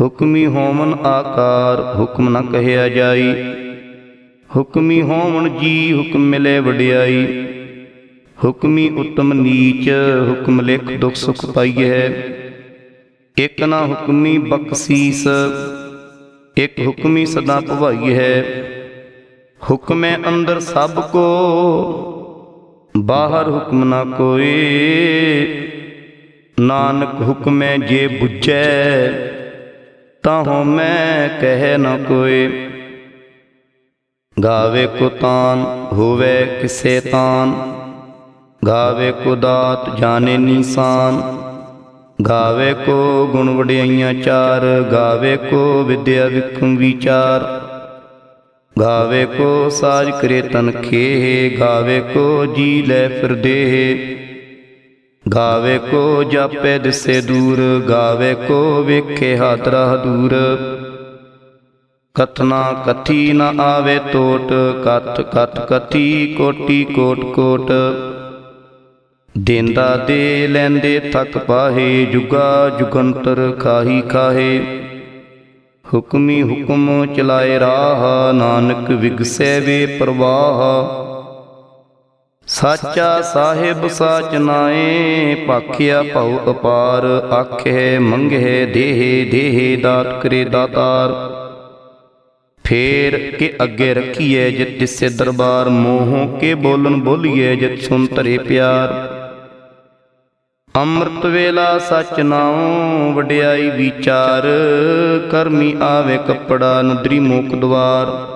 ਹੁਕਮੀ ਹੋਮਨ ਆਕਾਰ, ਹੁਕਮ ਨਾ ਕਹਿਆ ਜਾਈ। ਹੁਕਮੀ ਹੋਮਨ ਜੀ, ਹੁਕਮ ਮਿਲੇ ਵਡਿਆਈ। ਹੁਕਮੀ ਉਤਮ ਨੀਚ, ਹੁਕਮ ਲਿਖ ਦੁਖ ਸੁਖ ਪਾਈਐ। ਇਕ ਨਾ ਹੁਕਮੀ ਬਖਸ਼ੀਸ, ਇਕ ਹੁਕਮੀ ਸਦਾ ਭਵਾਈ ਹੈ ਹੁਕਮੇ ਅੰਦਰ ਸਭ ਕੋ, ਬਾਹਰ ਹੁਕਮ ਨਾ ਕੋਏ। ਨਾਨਕ ਹੁਕਮੇ ਜੇ ਬੁਝੈ ਤਾਂ ਹੋ ਮੈਂ ਕਹਿ ਨ ਕੋਈ। ਗਾਵੇ ਕੋ ਤਾਨ ਹੋਵੇ ਕਿਸੇ ਤਾਨ। ਗਾਵੇ ਕੋ ਦਾਤ ਜਾਣੇ ਨਿਸ਼ਾਨ। ਗਾਵੇ ਕੋ ਗੁਣ ਵਡਿਆਈਆਂ ਚਾਰ। ਗਾਵੇ ਕੋ ਵਿਦਿਆ ਵਿਖਮ ਵਿਚਾਰ। ਗਾਵੇ ਕੋ ਸਾਜ ਕਰੇ ਤਨ ਖੇ ਗਾਵੇ ਕੋ ਜੀ ਲੈ ਫਿਰਦੇ ਗਾਵੇ ਕੋ ਜਾਪੇ ਦਿਸੇ ਦੂਰ, ਗਾਵੇ ਕੋ ਵੇਖੇ ਹਾਦਰਾ ਦੂਰ। ਕਥਨਾ ਕਥੀ ਨ ਆਵੇ ਟੋਟ, ਕਥ ਕਥ ਕਥੀ ਕੋਟੀ ਕੋਟ ਕੋਟ। ਦੇਂਦਾ ਦੇ ਲੈਂਦੇ ਥਕ ਪਾਹੇ, ਜੁਗਾ ਜੁਗੰਤਰ ਖਾਹੀ ਖਾਹੇ। ਹੁਕਮੀ ਹੁਕਮ ਚਲਾਏ ਰਾਹ, ਨਾਨਕ ਵਿਗਸੈ ਵੇ ਪ੍ਰਵਾਹ। ਸਾਚਾ ਸਾਹਿਬ ਸਾਚ ਨਾਏ ਭਾਖਿਆ ਭਉ ਅਪਾਰ, ਆਖੇ ਮੰਗੇ ਦੇਹ ਦੇਹੇ ਦਾਤ ਕਰੇ ਦਾਤਾਰ। ਫੇਰ ਕੇ ਅੱਗੇ ਰੱਖੀਏ ਜਿਤ ਤਿਸੇ ਦਰਬਾਰ, ਮੋਹ ਕੇ ਬੋਲਨ ਬੋਲੀਏ ਜਿਤ ਸੁਨ ਧਰੇ ਪਿਆਰ। ਅੰਮ੍ਰਿਤ ਵੇਲਾ ਸਚ ਨਾਉ, ਵਡਿਆਈ ਵਿਚਾਰ, ਕਰਮੀ ਆਵੇ ਕੱਪੜਾ ਨਦਰੀ ਮੋਕ ਦਵਾਰ।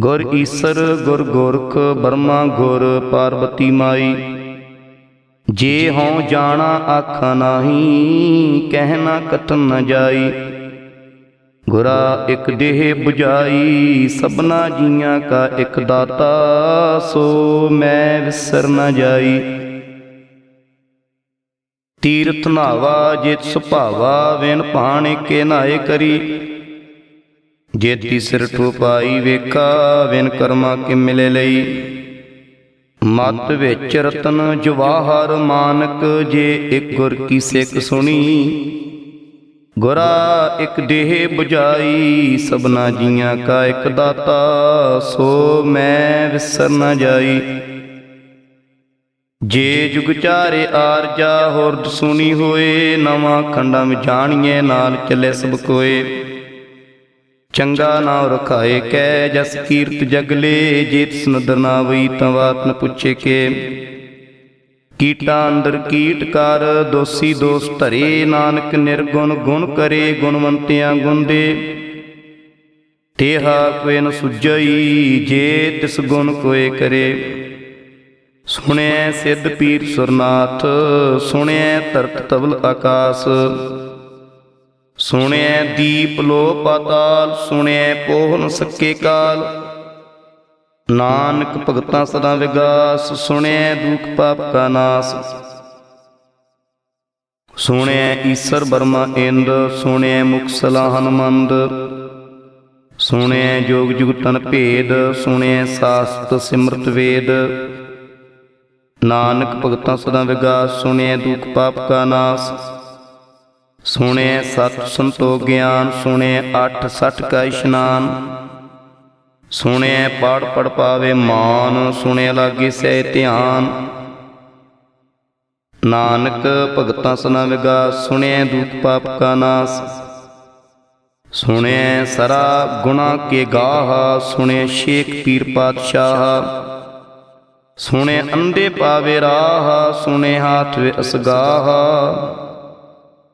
ਗੁਰ ਈਸਰ ਗੁਰ ਗੋਰਖ ਬਰਮਾ ਗੁਰ ਪਾਰਬਤੀ ਮਾਈ। ਜੇ ਹਉ ਜਾਣਾ ਆਖਾ ਨਾਹੀ। ਕਹਿਣਾ ਕਥਨ ਨ ਜਾਈ। ਗੁਰਾ ਇਕ ਦੇਹ 부ਜਾਈ ਸਭਨਾ ਜੀਆਂ ਕਾ ਇਕ ਦਾਤਾ। ਸੋ ਮੈਂ ਵਿਸਰ ਨ ਜਾਈ। ਤੀਰਥ ਨਾਵਾ ਜਿਤ ਸੁਭਾਵਾ ਵਿਨ ਪਾਣੇ ਕੇ ਨਾਏ ਕਰੀ। ਜੇਤੀ ਸਿਰ ਠੋਪਾਈ ਵੇਖਾ ਵਿਨ ਕਰਮਾ ਕਿ ਮਿਲੇ ਲਈ? ਮਤ ਵਿੱਚ ਰਤਨ ਜਵਾਹਰ ਮਾਨਕ, ਜੇ ਇੱਕ ਗੁਰ ਕੀ ਸਿੱਖ ਸੁਣੀ? ਗੁਰਾ ਇੱਕ ਦੇਹ 부ਜਾਈ ਸਭਨਾ ਜੀਆਂ ਕਾ ਇੱਕ ਦਾਤਾ, ਸੋ ਮੈਂ ਵਿਸਰ ਨਾ ਜਾਈ। ਜੇ ਜੁਗ ਚਾਰੇ ਆਰਜਾ ਹੋਰ ਸੁਣੀ ਹੋਏ, ਨਵਾਂ ਖੰਡਾਂ ਵਿੱਚ ਜਾਣੀਏ ਨਾਲ ਚੱਲੇ ਸਭ ਕੋਏ। ਚੰਗਾ ਨਾਮ ਰਖਾਏ ਕੈ ਜਸ ਕੀਰਤ ਜਗਲੇ ਜੇ ਤਿਸ ਨਦਰ ਨਾ ਤਾਂ ਬਾਤ ਨ ਪੁੱਛੇ ਕੇ। ਕੀਟਾ ਅੰਦਰ ਕੀਟ ਕਰ, ਦੋਸੀ ਦੋਸ ਧਰੇ, ਨਾਨਕ ਨਿਰਗੁਣ ਗੁਣ ਕਰੇ, ਗੁਣਵੰਤਿਆਂ ਗੁਣ ਦੇ। ਤੇਹਾ ਕੋਇ ਨ ਸੁਜਈ ਜੇ ਤਿਸ ਗੁਣ ਕੋਏ ਕਰੇ। ਸੁਣਿਐ ਸਿੱਧ ਪੀਰ ਸੁਰਨਾਥ, ਸੁਣਿਐ ਧਰਤ ਤਵਲ ਆਕਾਸ। ਸੁਣਿਐ ਦੀਪ ਲੋ ਪਾਤਾਲ, ਸੁਣਿਐ ਪੋਹਨ ਸੱਕੇ ਕਾਲ। ਨਾਨਕ ਭਗਤਾਂ ਸਦਾ ਵਿਗਾਸ, ਸੁਣਿਐ ਦੁਖ ਪਾਪ ਕਾ ਨਾਸ। ਸੁਣਿਐ ਈਸਰ ਬਰਮਾ ਇੰਦ, ਸੁਣਿਐ ਮੁਕਸਲਾ ਹਨਮੰਦ। ਸੁਣਿਐ ਜੋਗ ਜੁਗਤਨ ਭੇਦ, ਸੁਣਿਐ ਸਾਸਤ ਸਿਮਰਤ ਵੇਦ। ਨਾਨਕ ਭਗਤਾਂ ਸਦਾ ਵਿਗਾਸ, ਸੁਣਿਐ ਦੁਖ ਪਾਪ ਕਾ ਨਾਸ। ਸੁਣਿਐ ਸਤ ਸੰਤੋ ਗਿਆਨ ਸੁਣਿਐ ਅਠ ਸਠ ਕਾ ਇਸ਼ਨਾਨ। ਸੁਣਿਐ ਪੜ ਪੜ ਪਾਵੇ ਮਾਨ ਸੁਣਿਐ ਲਾਗੇ ਸਹਿ ਧਿਆਨ। ਨਾਨਕ ਭਗਤਾਂ ਸਨਾ ਵਿਗਾਸ ਸੁਣਿਐ ਦੁਖ ਪਾਪ ਕਾ ਨਾਸ। ਸੁਣਿਐ ਸਰਾ ਗੁਣਾ ਕੇ ਗਾਹ ਸੁਣਿਐ ਸ਼ੇਖ ਪੀਰ ਪਾਤਸ਼ਾਹ। ਸੁਣਿਐ ਅੰਦੇ ਪਾਵੇ ਰਾਹ ਸੁਣਿਐ ਹਾਥ ਵੇ ਅਸਗਾਹ।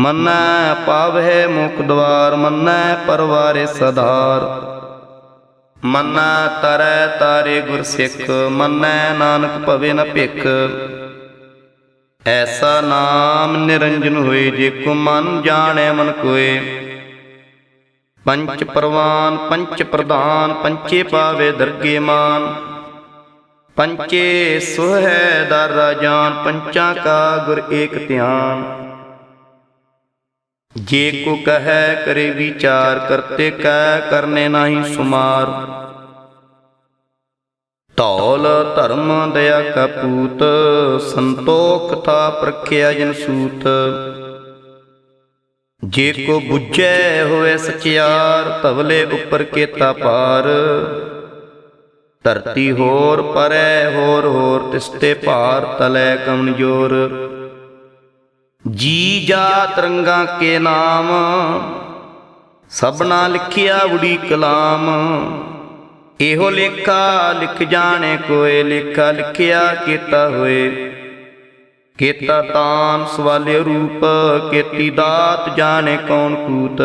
ਮੰਨੈ ਪਾਵਹਿ ਮੁਖ ਦਵਾਰ, ਮੰਨੈ ਪਰਵਾਰੇ ਸਧਾਰ। ਮੰਨੈ ਤਰੈ ਤਾਰੇ ਗੁਰ ਸਿੱਖ, ਮੰਨੈ ਨਾਨਕ ਭਵੇ ਨ ਭਿਖ। ਐਸਾ ਨਾਮ ਨਿਰੰਜਨ ਹੋਏ, ਜੇ ਕੋ ਮਨ ਜਾਣੈ ਮਨ ਕੋਏ। ਪੰਚ ਪ੍ਰਵਾਨ, ਪੰਚ ਪ੍ਰਧਾਨ, ਪੰਚੇ ਪਾਵੇ ਦਰਗੇ ਮਾਨ। ਪੰਚੇ ਸੁਹੈ ਦਰ ਰਾਜਾਨ ਪੰਚਾਂ ਕਾ ਗੁਰ ਏਕ ਧਿਆਨ। ਜੇ ਕੋ ਕਹੈ ਕਰੇ ਵਿਚਾਰ, ਕਰਤੇ ਕੈ ਕਰਨੇ ਨਹੀਂ ਸੁਮਾਰ। ਧੌਲ ਧਰਮ ਦਇਆ ਕਪੂਤ ਪੂਤ, ਸੰਤੋਖ ਥਾ ਪ੍ਰਖਿਆ ਜਨ ਸੂਤ। ਜੇ ਕੋ ਬੁੱਝੈ ਹੋਵੇ ਸਚਿਆਰ ਤਵਲੇ ਉੱਪਰ ਕੇਤਾ ਪਾਰ। ਧਰਤੀ ਹੋਰ ਪਰੈ, ਹੋਰ ਹੋਰ ਤਿਸਤੇ ਭਾਰ, ਤਲੈ ਕਮਨਜੋਰ ਜੀ ਜਾ ਤਰੰਗਾ ਕੇ ਨਾਮ, ਸਭਨਾ ਲਿਖਿਆ ਉੜੀ ਕਲਾਮ। ਇਹੋ ਲੇਖਾ ਲਿਖ ਜਾਣੇ ਕੋਏ, ਲੇਖਾ ਲਿਖਿਆ ਕੀਤਾ ਹੋਏ। ਕੀਤਾ ਤਾਨ ਸਵਾਲੇ ਰੂਪ, ਕੀਤੀ ਦਾਤ ਜਾਣੇ ਕੌਣ ਕੂਤ।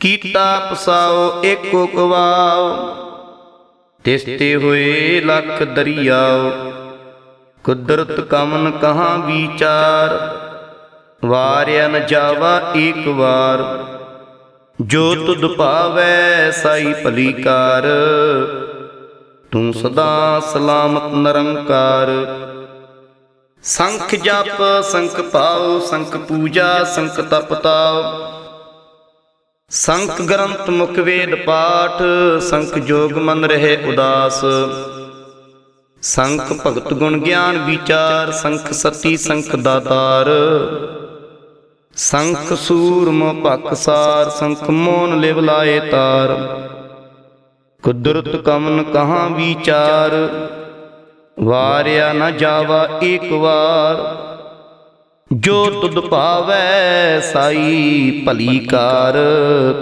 ਕੀਤਾ ਪਸਾਓ ਏਕੋ ਕਵਾਓ ਤਿਸਤੇ ਹੋਏ ਲੱਖ ਦਰਿਆਓ। ਕੁਦਰਤ ਕਮਨ ਕਹਾਂ ਵਿਚਾਰ, ਵਾਰਿਆ ਨ ਜਾਵਾ ਏਕ ਵਾਰ। ਜੋ ਤੁਧ ਭਾਵੈ ਸਾਈ ਭਲੀ ਕਾਰ, ਤੂੰ ਸਦਾ ਸਲਾਮਤ ਨਿਰੰਕਾਰ। ਸੰਖ ਜਪ, ਸੰਖ ਪਾਉ, ਸੰਖ ਪੂਜਾ, ਸੰਖ ਤਪ ਤਾਉ। ਸੰਖ ਗ੍ਰੰਥ ਮੁਖ ਵੇਦ ਪਾਠ, ਸੰਖ ਜੋਗ ਮਨ ਰਹੇ ਉਦਾਸ। ਸੰਖ ਭਗਤ ਗੁਣ ਗਿਆਨ ਵਿਚਾਰ, ਸੰਖ ਸਤੀ, ਸੰਖ ਦਾਤਾਰ। ਸੰਖ ਸੂਰਮ ਭਕਸਾਰ ਸੰਖ ਮੋਨ ਲਿਵ ਲਾਏ ਤਾਰ। ਕੁਦਰਤ ਕਮਨ ਕਹਾਂ ਵਿਚਾਰ, ਵਾਰਿਆ ਨਾ ਜਾਵਾ ਏਕ ਵਾਰ। ਜੋ ਤੁਧ ਭਾਵੈ ਸਾਈ ਭਲੀ ਕਾਰ,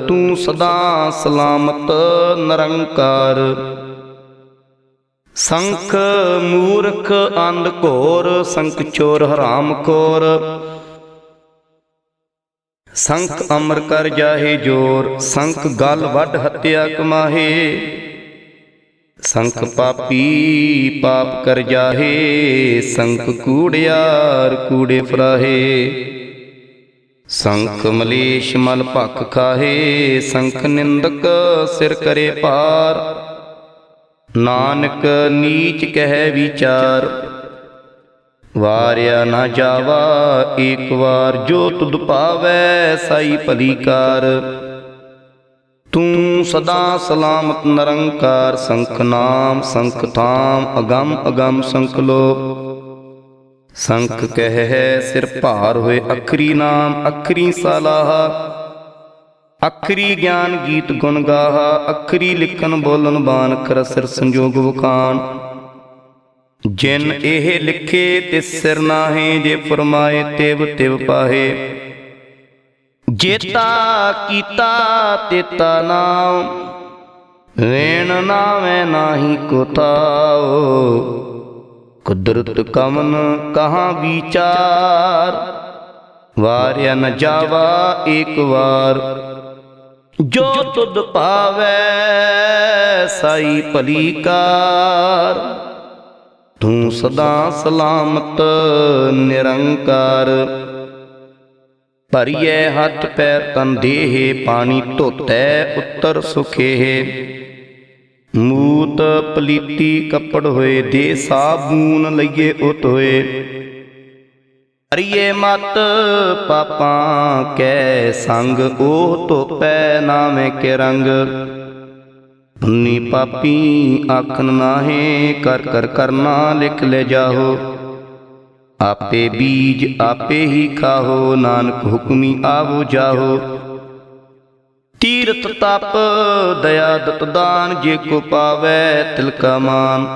ਤੂੰ ਸਦਾ ਸਲਾਮਤ ਨਿਰੰਕਾਰ। ਸੰਖ ਮੂਰਖ ਅੰਧ ਘੋਰ, ਸੰਖ ਚੋਰ ਹਰਾਮ ਖੋਰ ਸੰਖ ਅਮਰ ਕਰ ਜਾਹੇ ਜੋਰ, ਸੰਖ ਗਲ ਵੱਢ ਹੱਤਿਆ ਕਮਾਹੇ। ਸੰਖ ਪਾਪੀ ਪਾਪ ਕਰ ਜਾਹੇ, ਸੰਖ ਕੂੜਿਆਰ ਕੂੜੇ ਫਰਾਹੇ ਸੰਖ ਮਲੇਸ਼ ਮਲ ਭਖ ਖਾਹੇ, ਸੰਖ ਨਿੰਦਕ ਸਿਰ ਕਰੇ ਪਾਰ ਨਾਨਕ ਨੀਚ ਕਹਿ ਵਿਚਾਰ। ਵਾਰਿਆ ਨਾ ਜਾਵਾ ਏਕ ਵਾਰ ਜੋ ਤੁਧ ਪਾਵੈ, ਸਾਈ ਭਲੀ ਕਾਰ। ਤੂੰ ਸਦਾ ਸਲਾਮਤ ਨਿਰੰਕਾਰ, ਸੰਖ ਨਾਮ, ਸੰਖ ਥਾਮ, ਅਗੰਮ ਅਗੰਮ ਸੰਖ ਲੋ। ਸੰਖ ਕਹਿ ਸਿਰ ਭਾਰ ਹੋਏ, ਅਖਰੀ ਨਾਮ, ਅਖਰੀ ਸਲਾਹ। ਅਖਰੀ ਗਿਆਨ ਗੀਤ ਗੁਣ ਗਾਹਾ, ਅਖਰੀ ਲਿਖਣ ਬੋਲਣ ਬਾਨ ਕਰ ਸਿਰ ਸੰਜੋਗ ਵਖਾਨ ਜਿਨ ਇਹ ਲਿਖੇ ਤੇ ਸਿਰ ਨਾਹੇ ਜੇ ਫਰਮਾਏ ਤਿਵ ਤਿਵ ਪਾਹੇ। ਜੇਤਾ ਕੀਤਾ ਤੇਤਾ ਨਾਮ ਵੇਣ ਨਾਵੇਂ ਨਾਹੀ ਕੋਤਾਓ ਕੁਦਰਤ ਕਮਨ ਕਹਾਂ ਵਿਚਾਰ, ਵਾਰਿਆ ਨ ਜਾਵਾ ਏਕ ਵਾਰ। ਜੋ ਤੁਧ ਭਾਵੈ ਸਾਈ ਭਲੀ ਕਾਰ ਤੂੰ ਸਦਾ ਸਲਾਮਤ, ਨਿਰੰਕਾਰ। ਭਰੀਏ ਹੱਥ ਪੈਰ ਤਨ ਦੇਹ, ਪਾਣੀ ਧੋਤੈ ਉੱਤਰ ਸੁਖੇ ਮੂਤ ਪਲੀਤੀ ਕੱਪੜ ਹੋਏ, ਦੇ ਸਾਬੂਨ ਲਈਏ ਉਤ ਹੋਏ ਅਰੀਏ ਮਤ ਪਾਪਾਂ ਕੈ ਸੰਗ, ਉਹ ਧੋਪੈ ਨਾਵੇਂ ਕੇ ਰੰਗ। ਪੁੰਨੀ ਪਾਪੀ ਆਖਣ ਨਾਹੇ, ਕਰ ਕਰ ਕਰਨਾ ਲਿਖ ਲੈ ਜਾਹੋ। ਆਪੇ ਬੀਜ ਆਪੇ ਹੀ ਖਾਹੋ, ਨਾਨਕ ਹੁਕਮੀ ਆਵੋ ਜਾਹੋ। ਤੀਰਥ ਤਪ, ਦਇਆ ਦਤ ਦਾਨ, ਜੇ ਕੋ ਪਾਵੈ ਤਿਲ ਕਾ ਮਾਨ।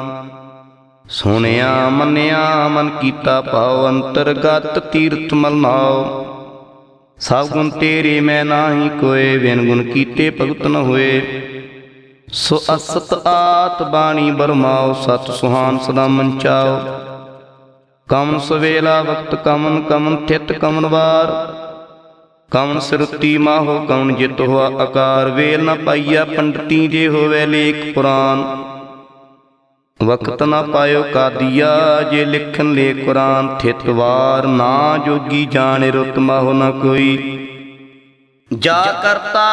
ਸੁਣਿਆ, ਮੰਨਿਆ, ਮਨ ਕੀਤਾ ਭਾਵ ਅੰਤਰਗਤ ਤੀਰਥ ਮਲ ਨਾਉ। ਸਭ ਗੁਣ ਤੇਰੇ ਮੈਂ ਨਾਹੀ ਕੋਏ ਵਿਨ ਗੁਣ ਕੀਤੇ ਭਗਤ ਨ ਹੋਏ। ਸੋ ਅਸਤ ਆਤ ਬਾਣੀ ਬਰਮਾਓ ਸਤ ਸੁਹਾਨ ਸਦਾ ਮਨ ਮੰਚਾਓ ਕਮਨ ਸਵੇਲਾ ਵਕਤ ਕਮਨ ਕਮਨ ਥਿਤ ਕਮਨ ਵਾਰ। ਕਮਨ ਸਿਰਤੀ ਮਾਹੋ, ਕਮਨ ਜਿਤ ਹੋਆ ਆਕਾਰ। ਵੇਲ ਨ ਪਾਈਆ ਪੰਡਤੀ ਜੇ ਹੋਵੇ ਲੇਖ ਪੁਰਾਨ। ਵਕਤ ਨਾ ਪਾਇਓ ਕਾਦੀਆ, ਜੇ ਲਿਖਨ ਲੇ ਕੁਰਾਨ ਥਿਤ ਨਾ ਜੋਗੀ ਜਾਣੇ ਰੁਤ ਮਾਹੋ ਨ ਕੋਈ। ਜਾ ਕਰਤਾ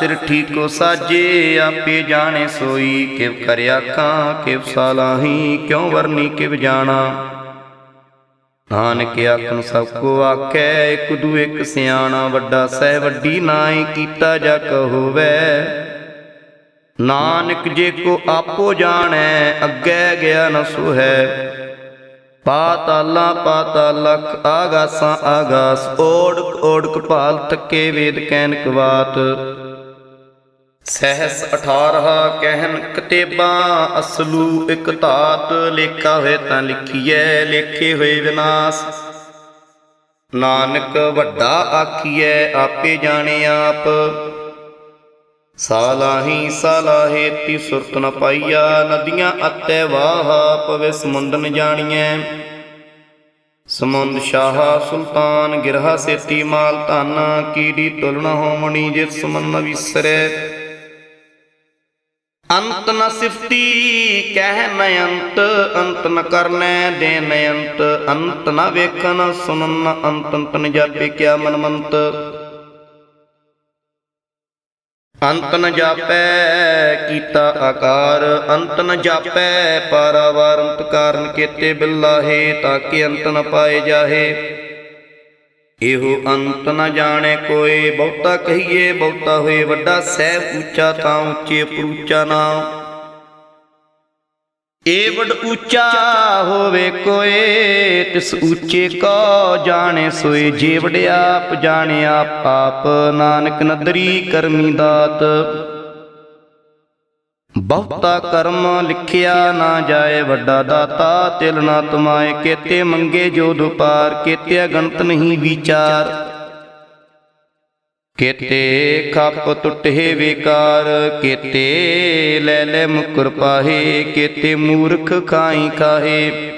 ਸਿਰ ਠੀਕੋ ਸਾਜੇ, ਆਪੇ ਜਾਣੇ ਸੋਈ, ਕਿਵ ਕਰਿਆ ਕਾਂ ਕਿਵ ਸਾਲਾਹੀ, ਕਿਉ ਵਰਨੀ ਕਿਵ ਜਾਣਾ। ਨਾਨਕ ਆਖਣ ਸਭ ਕੋ ਆਖੈ, ਇਕ ਦੂ ਇਕ ਸਿਆਣਾ, ਵੱਡਾ ਸਹਿ ਵੱਡੀ ਨਾਈ ਕੀਤਾ ਜਾ ਕਹੋਵੈ। ਨਾਨਕ ਜੇ ਕੋ ਆਪੋ ਜਾਣੈ, ਅੱਗੇ ਗਿਆ ਨ ਸੁਹੈ। ਪਾਤਾਲਾ ਪਾਤਾਲਖ ਆਗਾਸਾਂ ਆਗਾਸ, ਓੜਕ ਓੜਕ ਭਾਲ ਤੱਕੇ ਵੇਦ ਕੈਨਕ ਕਵਾਤ। ਸਹਿਸ 18 ਕਹਿਨ ਕਤੇਬਾਂ, ਅਸਲੂ ਇਕ ਧਾਤ, ਲੇਖਾ ਹੋਏ ਤਾਂ ਲਿਖੀਐ, ਲੇਖੇ ਹੋਏ ਵਿਨਾਸ਼। ਨਾਨਕ ਵੱਡਾ ਆਖੀਐ, ਆਪੇ ਜਾਣੇ ਆਪ। ਸਾਲਾਹੀ ਸਾਲਾਹੇ ਤੀ ਸੁਰਤ ਨ ਪਾਈਆ, ਨਦੀਆਂ ਅਤੈ ਵਾਹ ਪਵੇ ਸਮੁੰਦ ਨ ਜਾਣੀਐ। ਸਮੁੰਦ ਸ਼ਾਹ ਸੁਲਤਾਨ ਗਿਰਹਾ ਸੇਤੀ ਮਾਲ ਧਨ, ਕੀੜੀ ਤੁਲਨ ਹੋਮਣੀ ਜਿਤ ਸਮਨ ਨ ਵਿਸਰੈ। ਅੰਤ ਨ ਸਿਫਤੀ ਕਹਿ ਨ ਅੰਤ ਅੰਤ ਨ ਕਰਨੈ ਦੇ ਨ ਅੰਤ ਅੰਤ ਨ ਵੇਖਨ ਸੁਨਨ ਅੰਤ ਅੰਤ ਨ ਜਾਪੇ ਕਿਆ ਮਨ ਮੰਤ ਅੰਤ ਨ ਜਾਪੈ ਕੀਤਾ ਆਕਾਰ, ਅੰਤ ਨ ਜਾਪੈ ਪਾਰਾਵਾਰ ਕਾਰਨ ਕੀਤੇ ਬਿਲਾਹੇ ਤਾਂ ਕਿ ਅੰਤ ਨ ਪਾਏ ਜਾਹੇ। ਇਹੋ ਅੰਤ ਨ ਜਾਣੇ ਕੋਏ, ਬਹੁਤਾ ਕਹੀਏ, ਬਹੁਤਾ ਹੋਏ ਵੱਡਾ ਸਹਿਬ ਉੱਚਾ ਤਾਂ ਉੱਚੇ ਪਰੂਚਾ ਨਾਮ। ਏ ਵੱਡ ਉੱਚਾ ਹੋਵੇ ਕੋਏ, ਤਿਸ ਉੱਚੇ ਕੋ ਜਾਣੇ ਸੋਏ, ਜੇ ਵਡਿਆਪ ਜਾਣੇ ਆਪ ਆਪ ਨਾਨਕ ਨਦਰੀ ਕਰਮੀ ਦਾਤ। ਬਹੁਤਾ ਕਰਮ ਲਿਖਿਆ ਨਾ ਜਾਏ ਵੱਡਾ ਦਾਤਾ, ਤਿਲ ਨਾ ਤਮਾਏ, ਕੇਤੇ ਮੰਗੇ ਜੋ ਦੁਪਾਰ, ਕੇਤੇ ਗਣਤ ਨਹੀਂ ਵਿਚਾਰ। ਕੇਤੇ ਖੱਪ ਟੁੱਟੇ ਵਿਕਾਰ, ਕੇਤੇ ਲੈ ਲੈ ਮੁਕਰ ਪਾਹੇ, ਕੇਤੇ ਮੂਰਖ ਖਾਈ ਖਾਹੇ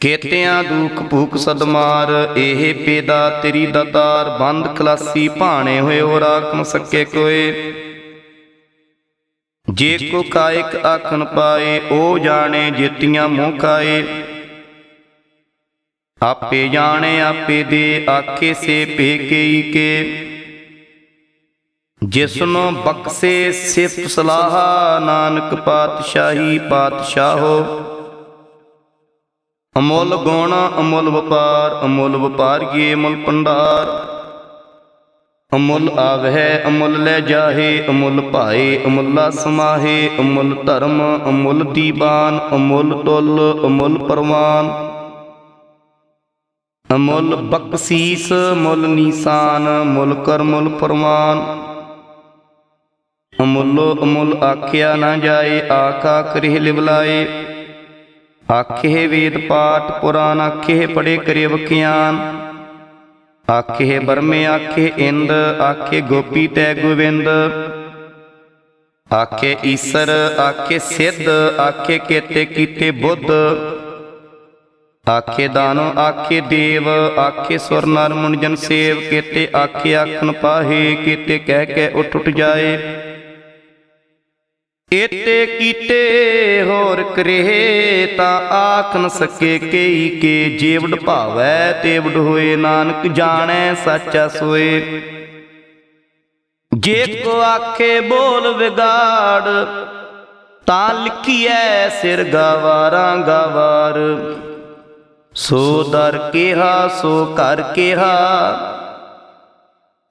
ਕੇਤਿਆਂ ਦੁਖ ਭੂਖ ਸਦਮਾਰ, ਇਹ ਪੇਦਾ ਤੇਰੀ ਦਤਾਰ ਬੰਦ ਖਲਾਸੀ ਭਾਣੇ ਹੋਏ ਹੋ ਰਾਖ ਸਕੇ ਕੋਏ। ਜੇ ਕੋ ਕਾਇਕ ਆਖਣ ਪਾਏ, ਉਹ ਜਾਣੇ ਜੇਤੀਆਂ ਮੂੰਹ ਖਾਏ। ਆਪੇ ਜਾਣੇ, ਆਪੇ ਦੇ ਆਖੇ ਸੇ ਪੇਕਈ ਕੇ ਜਿਸਨੋ ਬਖਸ਼ੇ ਸਿਫਤ ਸਲਾਹ, ਨਾਨਕ ਪਾਤਸ਼ਾਹੀ ਪਾਤਸ਼ਾਹੋ। ਅਮੁੱਲ ਗੁਣ, ਅਮੁੱਲ ਵਪਾਰ, ਅਮੁੱਲ ਵਪਾਰੀਏ ਅਮੁੱਲ ਪੰਡਾਰ ਅਮੁੱਲ ਆਵਹਿ, ਅਮੁੱਲ ਲੈ ਜਾਹੇ, ਅਮੁੱਲ ਭਾਏ, ਅਮੁੱਲਾ ਸਮਾਹੇ, ਅਮੁੱਲ ਧਰਮ, ਅਮੁੱਲ ਦੀਵਾਨ ਅਮੁੱਲ ਤੁਲ ਅਮੁੱਲ ਪਰਵਾਨ। ਅਮੁੱਲ ਬਖਸ਼ੀਸ, ਮੁੱਲ ਨੀਸਾਨ, ਮੁੱਲ ਕਰ, ਮੁੱਲ ਫਰਮਾਨ ਅਮੁੱਲੋ ਅਮੁੱਲ ਆਖਿਆ ਨਾ ਜਾਏ, ਆਖਾ ਕਰੇ ਲਿਵਲਾਏ। ਆਖੇ ਵੇਦ ਪਾਠ ਪੁਰਾਨ, ਆਖੇ ਪੜੇ ਕਰੇ ਵਖਿਆਨ ਆਖੇ ਬਰਮੇ, ਆਖੇ ਇੰਦ, ਆਖੇ ਗੋਪੀ ਤੈ ਗੋਵਿੰਦ। ਆਖੇ ਈਸਰ, ਆਖੇ ਸਿੱਧ, ਆਖੇ ਕੇਤੇ ਕੀਤੇ ਬੁੱਧ। ਆਖੇ ਦਾਨੋ, ਆਖੇ ਦੇਵ, ਆਖੇ ਸੁਰ ਨਰ ਮੁਨ ਜਨ ਸੇਵ, ਕੀਤੇ ਆਖੇ ਆਖਣ ਪਾਹੇ, ਕੀਤੇ ਕਹਿ ਕੇ ਉੱਠ ਉੱਠ ਜਾਏ। ਏਤੇ ਕੀਤੇ ਹੋਰ ਕਰੇ, ਤਾਂ ਆਖ ਨ ਸਕੇ ਕਈ ਕੇ, ਜੀਵੜ ਭਾਵੈ ਤੇਵੜ ਹੋਏ, ਨਾਨਕ ਜਾਣੈ ਸੱਚਾ ਸੋਏ। ਜੇ ਕੋ ਆਖੇ ਬੋਲ ਵਿਗਾੜ, ਤਾਂ ਲਿਖੀਐ ਸਿਰ ਗਵਾਰਾਂ ਗਵਾਰ ਸੋ ਦਰ ਕਿਹਾ, ਸੋ ਘਰ ਕਿਹਾ।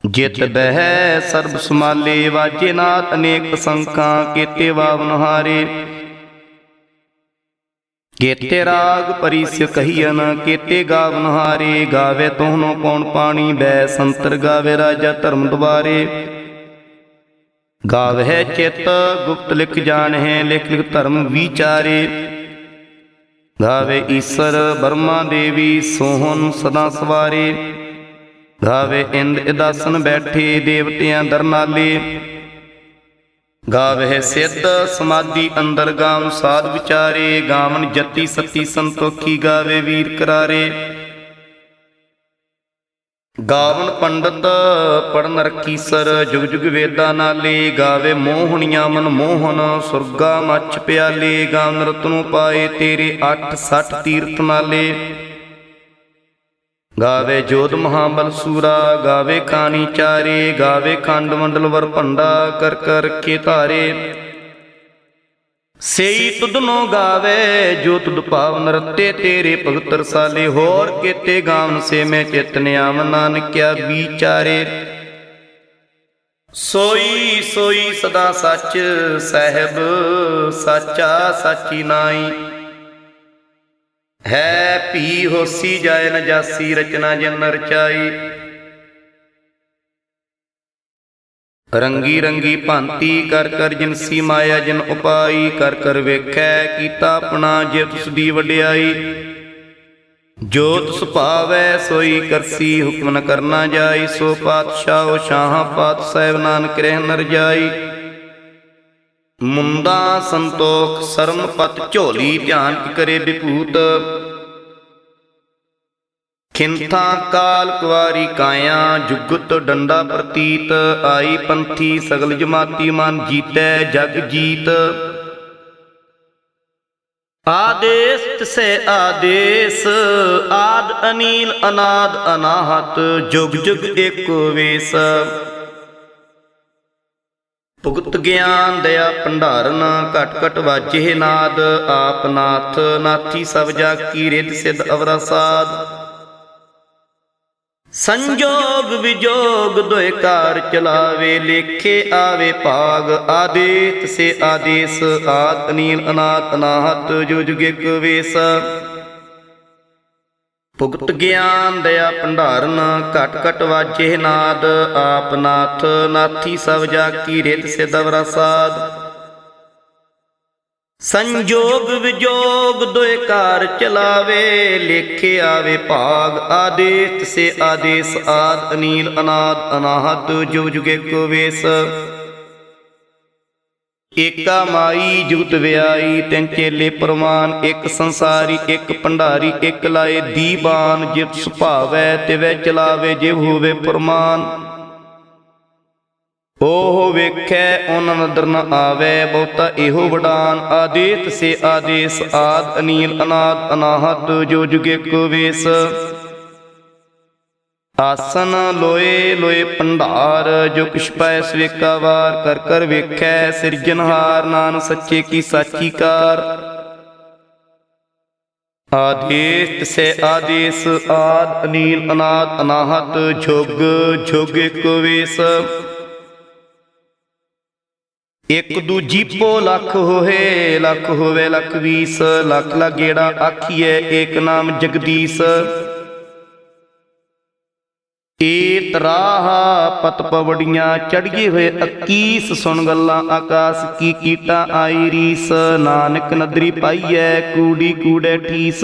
ਜਿਤ ਬਹਿ ਸਰਬ ਸਮਾਲੇ ਵਾਜੇ ਨਾਥ, ਅਨੇਕ ਸੰਖਾਂ ਕੀਤੇ ਵਾਵਨ ਹਾਰੇ ਕੀਤੇ ਰਾਗ ਪਰਿਸ ਕਹੀਨ ਕੀਤੇ ਗਾਵਨ ਹਾਰੇ ਗਾਵੇ ਤੋਹਨੋ ਕੌਣ ਪਾਣੀ ਬੈ ਸੰਤਰ ਗਾਵੇ ਰਾਜਾ ਧਰਮ ਦੁਆਰੇ। ਗਾਵੇ ਚਿਤ ਗੁਪਤ ਲਿਖ ਜਾਣਹਿ, ਲਿਖ ਲਿਖ ਧਰਮ ਵਿਚਾਰੇ। ਗਾਵੇ ਈਸ਼ਰ ਬਰਮਾ ਦੇਵੀ ਸੋਹਨ ਸਦਾ ਸਵਾਰੇ। ਗਾਵੇ ਇੰਦ ਇਦਾਸਨ ਬੈਠੇ ਦੇਵਤਿਆਂ ਦਰਨਾਲੇ। ਗਾਵੇ ਸਿੱਧ ਸਮਾਧੀ ਅੰਦਰ ਗਾਮ ਸਾਧ ਵਿਚਾਰੇ। ਗਾਵਨ ਜਤੀ ਸਤੀ ਸੰਤੋਖੀ ਗਾਵੇ ਵੀਰ ਕਰਾਰੇ। ਗਾਵਨ ਪੰਡਤ ਪੜਨ ਰਕੀਸਰ ਜੁਗ ਜੁਗ ਵੇਦਾਂ ਨਾਲੇ, ਗਾਵੇ ਮੋਹਣੀਆਂ ਮਨ ਮੋਹਨ, ਸੁਰਗਾ ਮੱਚ ਪਿਆਲੇ, ਗਾਵਨ ਰਤਨੋ ਪਾਏ ਤੇਰੇ 8 60 ਤੀਰਥ ਨਾਲੇ। ਗਾਵੇ ਜੋਤ ਮਹਾਬਲ ਸੂਰਾ, ਗਾਵੇ ਖਾਣੀ ਚਾਰੇ, ਗਾਵੇ ਖੰਡ ਮੰਡਲ ਵਰ ਭੰਡਾ, ਕਰ ਕਰ ਕੇ ਧਾਰੇ। ਸਈ ਤੁਧਨੋ ਗਾਵੇ, ਜੋ ਤੁਧ ਪਾਵਨ ਰਤੇ ਤੇਰੇ ਭਗਤ ਰਸਾਲੇ ਹੋਰ ਕੀਤੇ ਗਾਵਨ ਸੇ ਮੈਂ ਚਿਤ ਨਿਆਮ ਨਾਨਕਿਆ ਵਿਚਾਰੇ। ਸੋਈ ਸੋਈ ਸਦਾ ਸੱਚ ਸਹਿਬ, ਸਾਚਾ ਸਾਚੀ ਨਾਈ। ਹੈ ਭੀ ਹੋਸੀ ਜਾਏ ਨ ਜਾਸੀ ਰਚਨਾ ਜਨ ਰਚਾਈ ਰੰਗੀ ਰੰਗੀ ਭਾਂਤੀ ਕਰ ਕਰ ਜਿਨਸੀ ਮਾਇਆ ਜਨ ਉਪਾਈ ਕਰ ਕਰ ਵੇਖੈ, ਕੀਤਾ ਆਪਣਾ ਜੇ ਤੁਸ ਦੀ ਵਡਿਆਈ। ਜੋ ਤੁਸ ਭਾਵੈ ਸੋਈ ਕਰਸੀ, ਹੁਕਮ ਨ ਕਰਨਾ ਜਾਈ, ਸੋ ਪਾਤਸ਼ਾਹ ਸ਼ਾਹ ਪਾਤ ਸਹਿਬ ਨਾਨਕ ਰਹਿ ਨਰ ਜਾਈ। ਮੁੰਦਾ ਸੰਤੋਖ, ਸਰਮ ਪਤ ਝੋਲੀ ਧਿਆਨ ਕਰੇ ਵਿਭੂਤ। ਖਿੰਥਾ ਕਾਲ ਕੁਵਾਰੀ ਕਾਇਆ ਜੁਗਤ ਡੰਡਾ ਪ੍ਰਤੀਤ, ਆਈ ਪੰਥੀ ਸਗਲ ਜਮਾਤੀ ਮਨ ਜੀਤੈ ਜਗ ਜੀਤ। ਆਦੇਸ ਤਿਸੈ ਆਦੇਸ, ਆਦ ਅਨੀਲ, ਅਨਾਦ ਅਨਾਹਤ, ਜੁਗ ਜੁਗ ਏਕੋ ਵੇਸ। ਭੁਗਤ ਗਿਆਨ ਦਇਆ ਭੰਡਾਰਨ, ਘਟ ਘਟ ਵਾਜੇ ਨਾਦ, ਆਪ ਨਾਥ, ਨਾਥੀ ਸਭ ਜਾ ਕੀ ਰਿਤ ਸਿਧ ਅਵਰਾ ਸਾਧ। ਸੰਜੋਗ ਵਿਜੋਗ ਦੋਇ ਕਾਰ ਚਲਾਵੇ, ਲੇਖੇ ਆਵੇ ਭਾਗ ਆਦੇਤ ਸੇ ਆਦੇਸ, ਆਤ ਨੀਲ ਅਨਾਤ ਅਨਾਹਤ ਜੋ ਜੁਗੇ ਕਵੇਸ ਭੁਗਤ ਗਿਆਨ ਦਇਆ ਭੰਡਾਰਨ, ਘਟ ਘਟ ਵਾਜੇ ਨਾਦ, ਆਪ ਨਾਥ ਨਾਥੀ ਸਭ ਜਾ ਕੀ ਰਿਤ ਸਿਦਵਰਾ ਸਾਧ ਸੰਜੋਗ ਵਿਜੋਗ ਦੋਇ ਕਾਰ ਚਲਾਵੇ, ਲੇਖੇ ਆਵੇ ਭਾਗ ਆਦੇਤ ਸੇ ਆਦੇਸ, ਆਦ ਅਨੀਲ, ਅਨਾਦ, ਅਨਾਹਤ, ਜੁਗ ਜੁਗੇ ਕੋ ਵੇਸ। ਏਕਾ ਮਾਈ ਜੁਗਤ ਵਿਆਈ, ਤਿੰਨ ਚੇਲੇ ਪ੍ਰਮਾਨ ਇੱਕ ਸੰਸਾਰੀ, ਇੱਕ ਭੰਡਾਰੀ, ਇੱਕ ਲਾਏ ਦੀਵਾਨ ਜਿਤ ਸੁਭਾਵੈ ਤਿਵੈ ਚਲਾਵੇ ਜਿਵ ਹੋਵੇ ਪ੍ਰਮਾਨ ਉਹ ਵੇਖੈ, ਉਹਨਾਂ ਨਦਰ ਨ ਆਵੇ, ਬਹੁਤਾ ਇਹੋ ਵਡਾਨ ਆਦੇਤ ਸੇ ਆਦੇਸ, ਆਦ ਅਨੀਲ, ਅਨਾਦ, ਅਨਾਹਤ, ਜੋ ਜੁਗੇ ਕੋ ਵੇਸ। ਆਸਨ ਲੋਏ ਲੋਏ ਭੰਡਾਰ, ਜੋ ਕਿਛ ਪੈ ਸਵੇਕਾ ਵਾਰ, ਕਰ ਕਰ ਵੇਖੈ ਸਿਰਜਨਹਾਰ ਨਾਨ ਸੱਚੇ ਕੀ ਸਾਚੀ ਕਾਰ। ਆਦੇਸ ਸੇ ਆਦੇਸ, ਆਦ ਅਨੀਲ, ਅਨਾਦ, ਅਨਾਹਤ, ਜੁਗ ਜੁਗ ਏਕ ਵੇਸ। ਇੱਕ ਦੂਜੀ ਪੋ ਲੱਖ ਹੋਏ, ਲੱਖ ਹੋਵੇ ਲੱਖ ਵੀਸ, ਲੱਖ ਲਾ ਗੇੜਾ ਆਖੀਐ, ਏਕ ਨਾਮ ਜਗਦੀਸ਼। ਏਤ ਰਾਹ ਪਤ ਪਵੜੀਆਂ ਚੜੀਏ ਹੋਏ 21 ਸੁਣ ਗੱਲਾਂ ਆਕਾਸ, ਕੀ ਕੀਟਾਂ ਆਈ ਰੀਸ। ਨਾਨਕ ਨਦਰੀ ਪਾਈਐ, ਕੂੜੀ ਕੂੜੇ ਠੀਸ।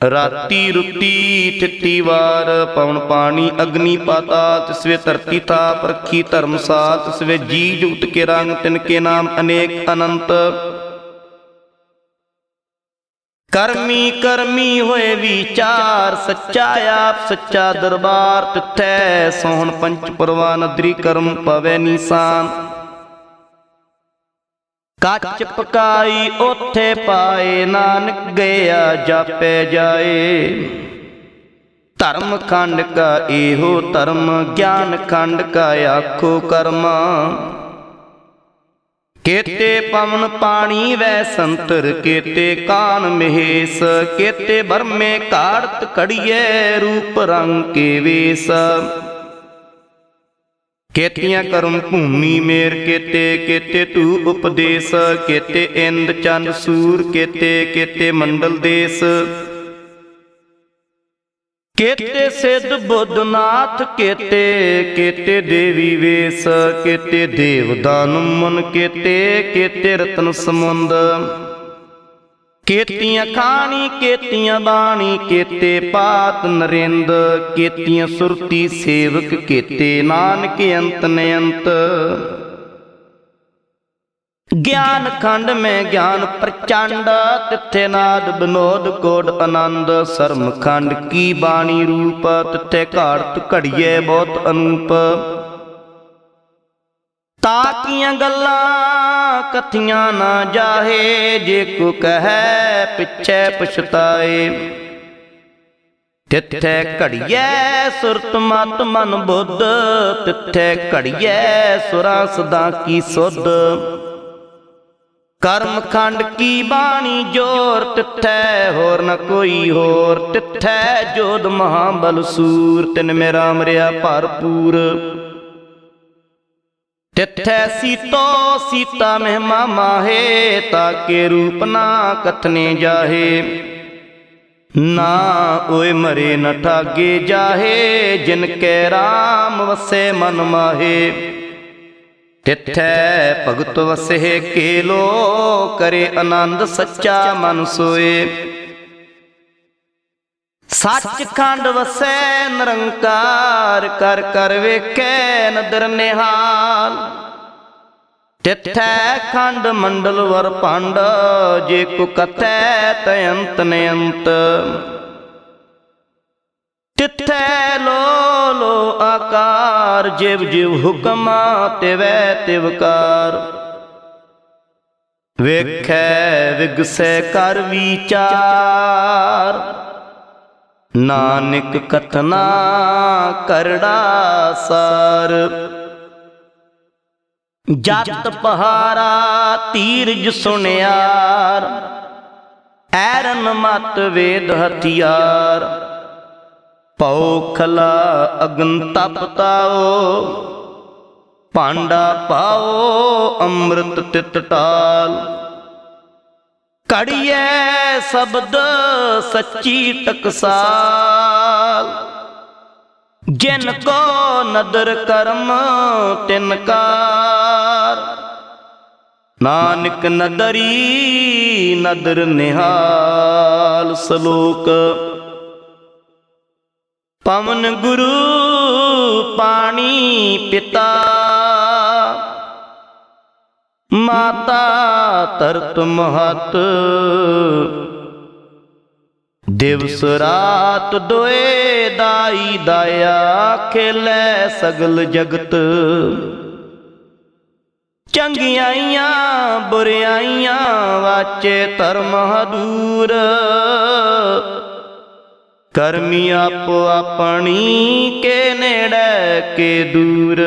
ਰਾਤੀ ਰੁੱਤੀ ਠਿੱਤੀ ਵਾਰ, ਪਵਨ ਪਾਣੀ, ਅਗਨੀ ਪਾਤਾ ਤਿਸਵੇ ਧਰਤੀ ਥਾਪ ਰੱਖੀ ਧਰਮਸਾਲ ਤਿਸਵੇ ਜੀ ਜੁਗਤ ਕੇ ਰੰਗ, ਤਿਨ ਕੇ ਨਾਮ ਅਨੇਕ ਅਨੰਤ। ਕਰਮੀ ਕਰਮੀ ਹੋਏ ਵਿਚਾਰ, ਸੱਚਾ ਆਪ, ਸੱਚਾ ਦਰਬਾਰ, ਤਿੱਥੈ ਸੋਹਣ ਪੰਚ ਪਰਵਾ ਨਦਰੀ ਕਰਮ ਪਵੇ ਨੀਸਾਨ। ਕੱਚ ਪਕਾਈ ਉਥੇ ਪਾਏ ਨਾਨਕ ਗਿਆ ਜਾਪੇ ਜਾਏ। ਧਰਮ ਖੰਡ ਕਾ ਇਹੋ ਧਰਮ, ਗਿਆਨ ਖੰਡ ਕਾ ਆਖੋ ਕਰਮਾ। ਕੇਤੇ ਪਵਨ ਪਾਣੀ ਵੈ ਸੰਤਰ, ਕੇਤੇ ਕਾਨ ਮਹੇਸ, ਕੇਤੇ ਬਰਮੇ ਕਾੜਤ ਕੜੀਏ ਰੂਪ ਰੰਗ ਕੇ ਵੇਸ। ਕੇਤੀਆਂ ਕਰਮ ਭੂਮੀ ਮੇਰ ਕੇਤੇ ਕੇਤੇ ਤੂ ਉਪਦੇਸ, ਕੇਤੇ ਇੰਦ ਚੰਦ ਸੂਰ, ਕੇਤੇ ਕੇਤੇ ਮੰਡਲ ਦੇਸ। ਕੇਤੇ ਸਿੱਧ ਬੁੱਧਨਾਥ, ਕੇਤੇ ਕੇਤੇ ਦੇਵੀ ਵੇਸ, ਕੇਤੇ ਦੇਵ ਦਾਨੁ ਮਨ, ਕੇਤੇ ਕੇਤੇ ਰਤਨ ਸਮੁੰਦ। ਕੇਤੀਆਂ ਖਾਣੀ, ਕੇਤੀਆਂ ਬਾਣੀ, ਕੇਤੇ ਪਾਤ ਨਰਿੰਦ, ਕੇਤੀਆਂ ਸੁਰਤੀ ਸੇਵਕ, ਕੇਤੇ ਨਾਨਕ ਅੰਤ ਨਯੰਤ ਗਿਆਨ ਖੰਡ ਮੈਂ ਗਿਆਨ ਪ੍ਰਚੰਡ, ਤਿੱਥੇ ਨਾਦ ਬਨੋਦ ਕੋਡ ਆਨੰਦ। ਸਰਮ ਖੰਡ ਕੀ ਬਾਣੀ ਰੂਪ, ਤਿੱਥੇ ਘਾੜਤ ਘੜੀਏ ਬਹੁਤ ਅਨੂਪ। ਤਾਕੀਆਂ ਗੱਲਾਂ ਕਥੀਆਂ ਨਾ ਜਾਹੇ, ਜੇ ਕੋ ਕਹੈ ਪਿੱਛੇ ਪਛਤਾਏ। ਤਿੱਥੈ ਘੜੀਐ ਸੁਰਤ ਮਤ ਮਨ ਬੁੱਧ, ਤਿੱਥੈ ਘੜੀਐ ਸੁਰਾਂ ਸਦਾ ਕੀ ਸੁਧ। ਕਰਮ ਖੰਡ ਕੀ ਬਾਣੀ ਜੋਰ, ਤਿੱਥੈ ਹੋਰ ਨ ਕੋਈ ਹੋਰ, ਤਿੱਥੈ ਜੋਦ ਮਹਾਬਲ ਸੂਰ, ਤਿਨ ਮੇਰਾ ਮਰਿਆ ਭਰਪੂਰ। ਤਿੱਥੈ ਸੀਤੋ ਸੀਤਾ ਮਹਿਮਾ ਮਾਹੇ ਤਾਕੇ ਰੂਪ ਨਾ ਕਥਨੇ ਜਾਹੇ। ਨਾ ਓਏ ਮਰੇ ਨ ਠਾਗੇ ਜਾਹੇ, ਜਿਨ ਕੈ RAM ਵਸੇ ਮਨ ਮਾਹੇ। ਤਿੱਥੈ ਭਗਤ ਵਸੇ ਕੇਲੋ ਕਰੇ ਆਨੰਦ ਸੱਚਾ ਮਨ ਸੋਏ ਸੱਚ ਖੰਡ ਵਸੈ ਨਿਰੰਕਾਰ, ਕਰ ਕਰ ਵੇਖੈ ਨਦਰ ਨਿਹਾਲ। ਤਿੱਥੈ ਖੰਡ ਮੰਡਲ ਵਰ ਭੰਡ, ਜੇ ਕੋ ਕਥੈ ਤਯੰਤ ਨਯੰਤ ਤਿੱਥੈ ਲੋ ਲੋ ਆਕਾਰ, ਜਿਵ ਜਿਵ ਹੁਕਮਾ ਤਿਵੈ ਤਿਵਕਾਰ ਵੇਖੈ, ਵਿਗਸੈ ਕਰ ਵਿਚਾਰ। ਨਾਨਕ ਕਥਨਾ ਕਰੜਾ ਸਾਰ। ਜਤ ਪਹਾਰਾ ਤੀਰਜ ਸੁਣਿਆਰ, ਐਰਨ ਮਤ ਵੇਦ ਹਥਿਆਰ। ਪਉ ਖਲਾ ਅਗਨ ਤਪਤਾਓ ਭਾਂਡਾ ਪਾਓ ਅੰਮ੍ਰਿਤ ਤਿਤ ਟਾਲ। ਕੜੀਐ ਸ਼ਬਦ ਸੱਚੀ ਟਕਸਾਲ। ਜਿਨ ਕੋ ਨਦਰ ਕਰਮ, ਤਿਨ ਕਾਰ। ਨਾਨਕ ਨਦਰੀ, ਨਦਰ ਨਿਹਾਲ ਸਲੋਕ। ਪਵਨ ਗੁਰੂ, ਪਾਣੀ ਪਿਤਾ ਮਾਤਾ ਤਰਤ ਮਹਤ। ਦਿਵਸ ਰਾਤ ਦੋਏ ਦਾਈ ਦਾਇਆ ਖੇਲੇ ਸਗਲ ਜਗਤ। ਚੰਗਿਆਈਆਂ ਬੁਰਿਆਈਆਂ ਵਾਚੇ ਧਰਮ ਹਦੂਰ। ਕਰਮੀ ਆਪੋ ਆਪਣੀ ਕੇ ਨੇੜੇ ਕੇ ਦੂਰ।